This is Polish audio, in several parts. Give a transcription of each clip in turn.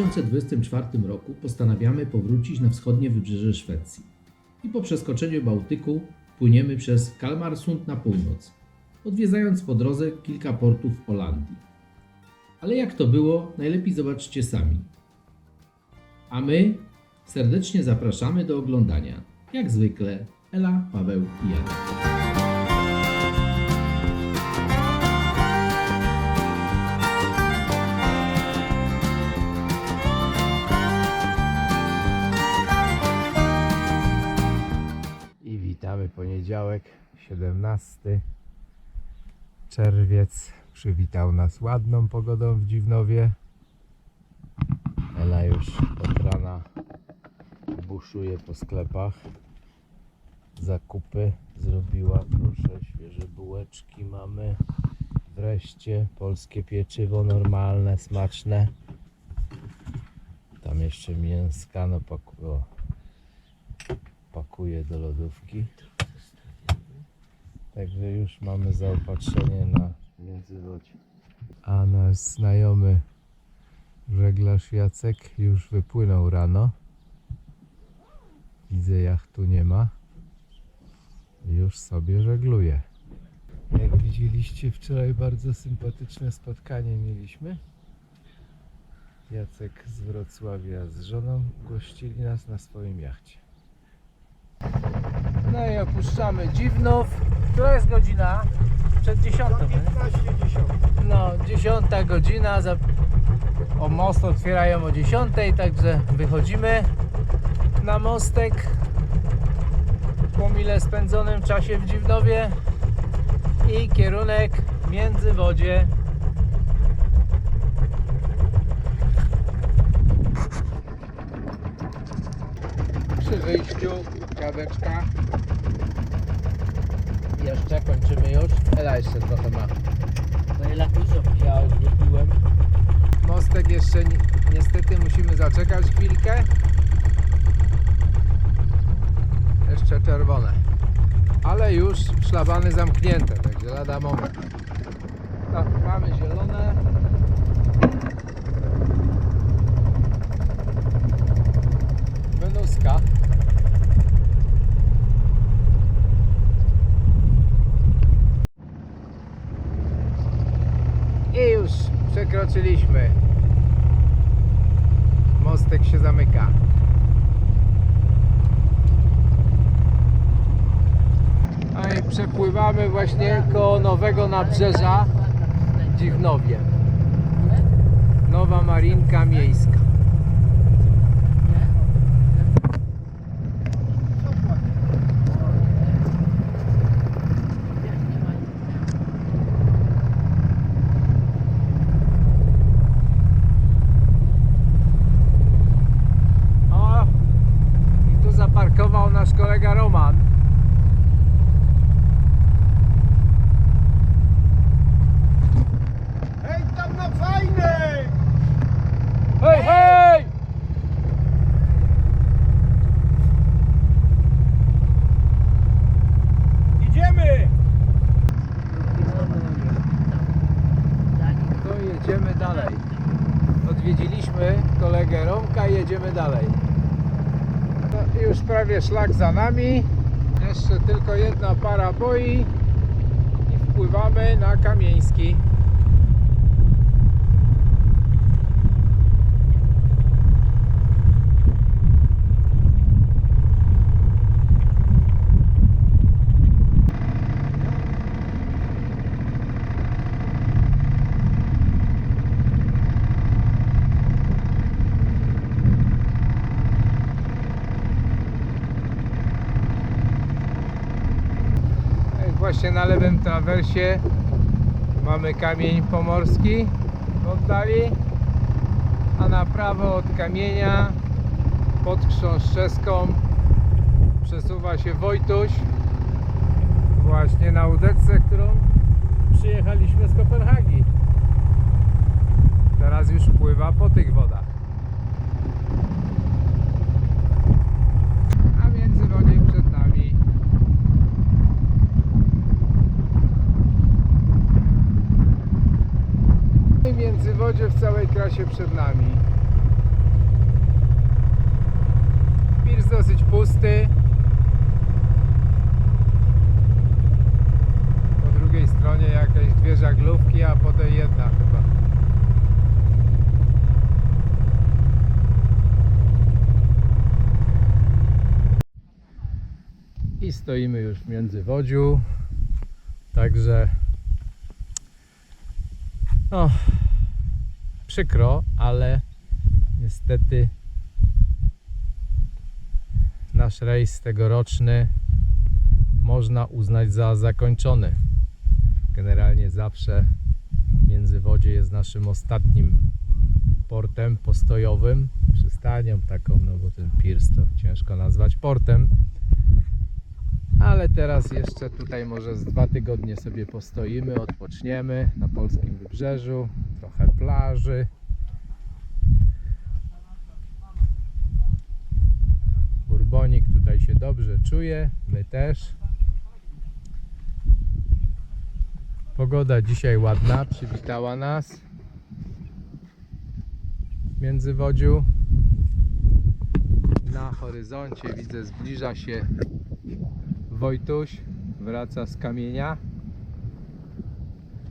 2024 roku postanawiamy powrócić na wschodnie wybrzeże Szwecji i po przeskoczeniu Bałtyku płyniemy przez Kalmarsund na północ, odwiedzając po drodze kilka portów w Holandii. Ale jak to było, najlepiej zobaczcie sami. A my serdecznie zapraszamy do oglądania. Jak zwykle, Ela, Paweł i Janek. Poniedziałek, 17 czerwiec. Przywitał nas ładną pogodą w Dziwnowie. Ela już od rana buszuje po sklepach. Zakupy zrobiła, proszę, świeże bułeczki mamy. Wreszcie polskie pieczywo normalne, smaczne. Tam jeszcze mięska, no pakuję do lodówki. Także już mamy zaopatrzenie na międzywodzie. A nasz znajomy żeglarz Jacek już wypłynął rano. Widzę jachtu nie ma. Już sobie żegluje. Jak widzieliście wczoraj bardzo sympatyczne spotkanie mieliśmy. Jacek z Wrocławia z żoną gościli nas na swoim jachcie. No i opuszczamy Dziwnów. Która jest godzina? Przed dziesiątą. nie? 15 10. No, dziesiąta godzina. Za... O most otwierają o dziesiątej, także wychodzimy na mostek. Po mile spędzonym czasie w Dziwnowie i kierunek Międzywodzie. Przy wyjściu kaweczka. Jeszcze kończymy już. Ela jeszcze trochę ma. No ile dużo ja już wypiłem. Mostek jeszcze ni niestety musimy zaczekać chwilkę. Jeszcze czerwone. Ale już szlabany zamknięte, także lada moment. No, mamy zielone. Menuska. I już przekroczyliśmy. Mostek się zamyka. A i przepływamy właśnie koło nowego nabrzeża w Dziwnowie. Nowa marinka miejska. O! I tu zaparkował nasz kolega Roman. Hej, tam na fajnej! Hej, hej! Idziemy! To jedziemy dalej. Odwiedziliśmy kolegę Romka i jedziemy dalej. No już prawie szlak za nami. Jeszcze tylko jedna para boi i wpływamy na Kamieński. Jak Właśnie na lewym trawersie mamy kamień pomorski w oddali, a na prawo od kamienia pod Chrząszczeską przesuwa się Wojtuś właśnie na łódeczce, którą przyjechaliśmy z Kopenhagi. Teraz już pływa po tych wodach. A międzywodzie przed nami w międzywodzie w całej krasie przed nami. Pirs dosyć pusty. Po drugiej stronie jakieś dwie żaglówki, a potem jedna chyba. I stoimy już w Międzywodziu. Także no, przykro, ale niestety nasz rejs tegoroczny można uznać za zakończony. Generalnie zawsze Międzywodzie jest naszym ostatnim portem postojowym, przystanią taką, no bo ten piers to ciężko nazwać portem. Ale teraz jeszcze tutaj może z dwa tygodnie sobie postoimy, odpoczniemy na polskim wybrzeżu, trochę plaży. Burbonik tutaj się dobrze czuje, my też. Pogoda dzisiaj ładna, przywitała nas w Międzywodziu. Na horyzoncie widzę zbliża się Wojtuś, wraca z kamienia.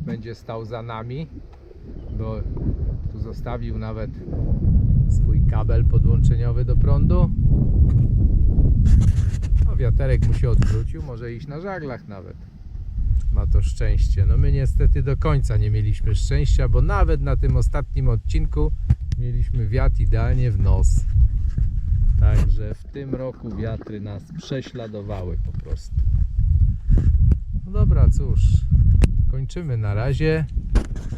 Będzie stał za nami, bo tu zostawił nawet swój kabel podłączeniowy do prądu. No, wiaterek mu się odwrócił, może iść na żaglach nawet. Ma to szczęście. No my niestety do końca nie mieliśmy szczęścia, bo nawet na tym ostatnim odcinku mieliśmy wiatr idealnie w nos. Także w tym roku wiatry nas prześladowały po prostu. No dobra, cóż, kończymy na razie.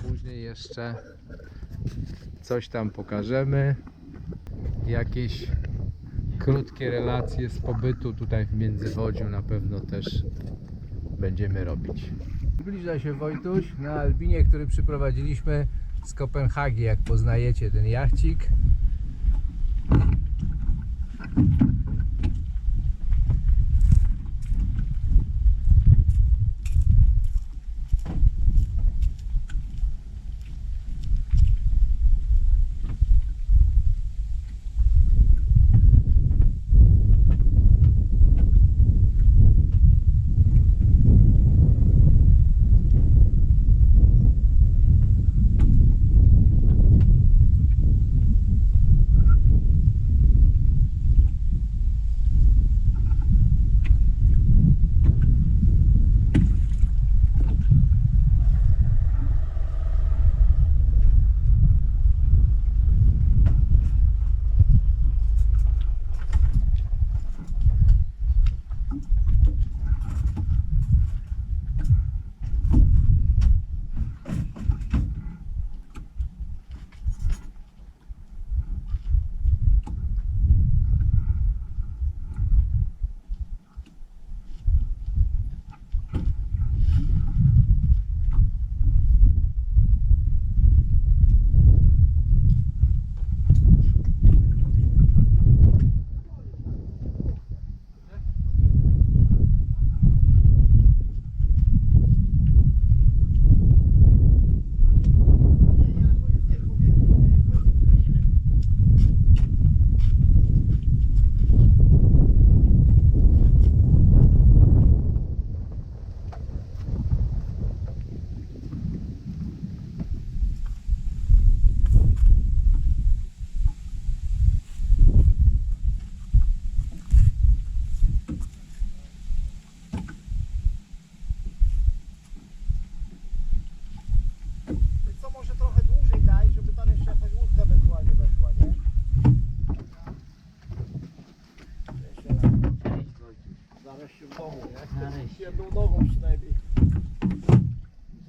Później jeszcze coś tam pokażemy. Jakieś krótkie relacje z pobytu tutaj w Międzywodziu na pewno też będziemy robić. Zbliża się Wojtuś na Albinie, który przyprowadziliśmy z Kopenhagi, jak poznajecie ten jachcik. Thank you.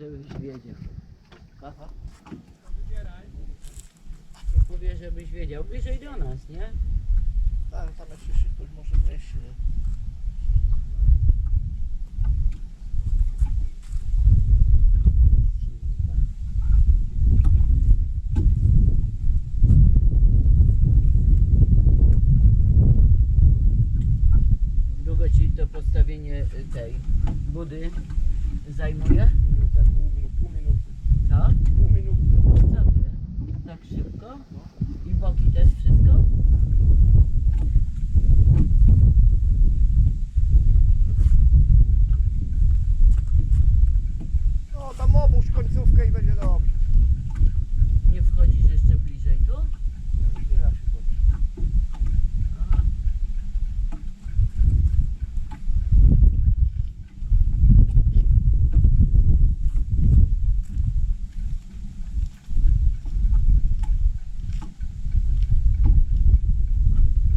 Żebyś wiedział. Aha. Powie, żebyś wiedział. Bliżej do nas, nie? Tak, tam jeszcze się ktoś może nie? Długo ci to postawienie y, tej budy zajmuje? Minutę, pół, mi- pół minuty. Co? Pół minuty. Co ty? Tak szybko? I boki też wszystko? będzie dobrze. Nie wchodzisz jeszcze bliżej tu? Już nie da się chodzić.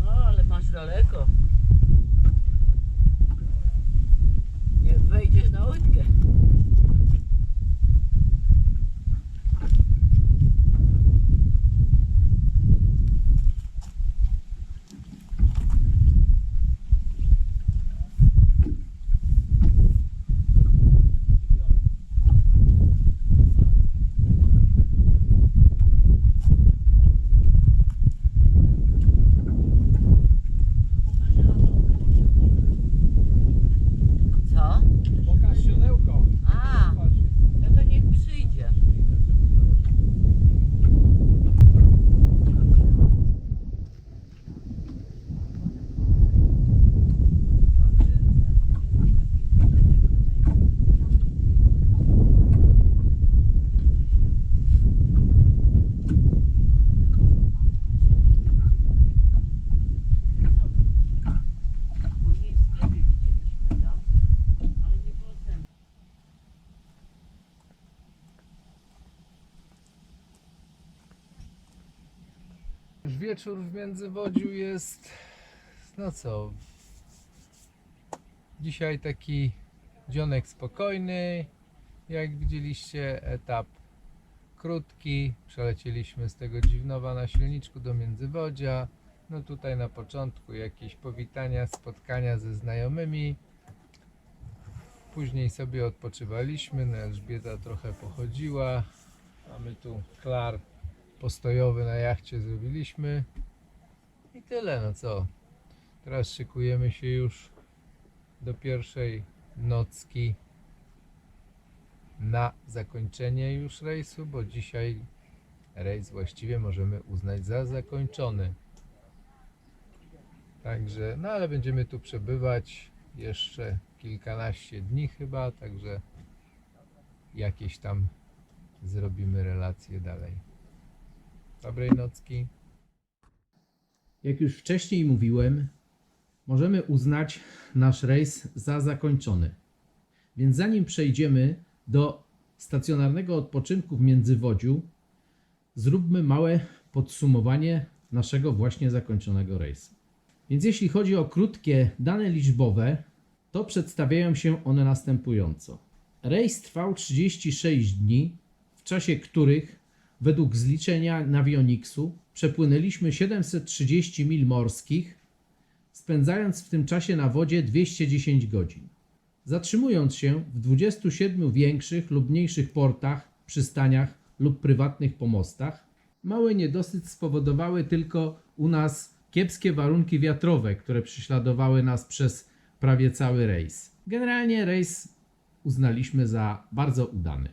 No, ale masz daleko. Nie wejdziesz na łódkę. Co? Pokaż siodełko. A, no to niech przyjdzie. Później w sklepie widzieliśmy tam, ale nie było sensu. Już wieczór w Międzywodziu jest, no co, dzisiaj taki dzionek spokojny, jak widzieliście etap krótki, przelecieliśmy z tego Dziwnowa na silniczku do Międzywodzia, no tutaj na początku jakieś powitania, spotkania ze znajomymi, później sobie odpoczywaliśmy, no Elżbieta trochę pochodziła, mamy tu klar postojowy na jachcie zrobiliśmy. I tyle, no co. Teraz szykujemy się już do pierwszej nocki na zakończenie już rejsu, bo dzisiaj rejs właściwie możemy uznać za zakończony. Także, no ale będziemy tu przebywać jeszcze kilkanaście dni chyba, także jakieś tam zrobimy relacje dalej. Dobrej nocki. Jak już wcześniej mówiłem, możemy uznać nasz rejs za zakończony. Więc zanim przejdziemy do stacjonarnego odpoczynku w Międzywodziu, zróbmy małe podsumowanie naszego właśnie zakończonego rejsu. Więc jeśli chodzi o krótkie dane liczbowe, to przedstawiają się one następująco. Rejs trwał 36 dni, w czasie których według zliczenia Navionics'u przepłynęliśmy 730 mil morskich, spędzając w tym czasie na wodzie 210 godzin. Zatrzymując się w 27 większych lub mniejszych portach, przystaniach lub prywatnych pomostach, mały niedosyt spowodowały tylko u nas kiepskie warunki wiatrowe, które prześladowały nas przez prawie cały rejs. Generalnie rejs uznaliśmy za bardzo udany.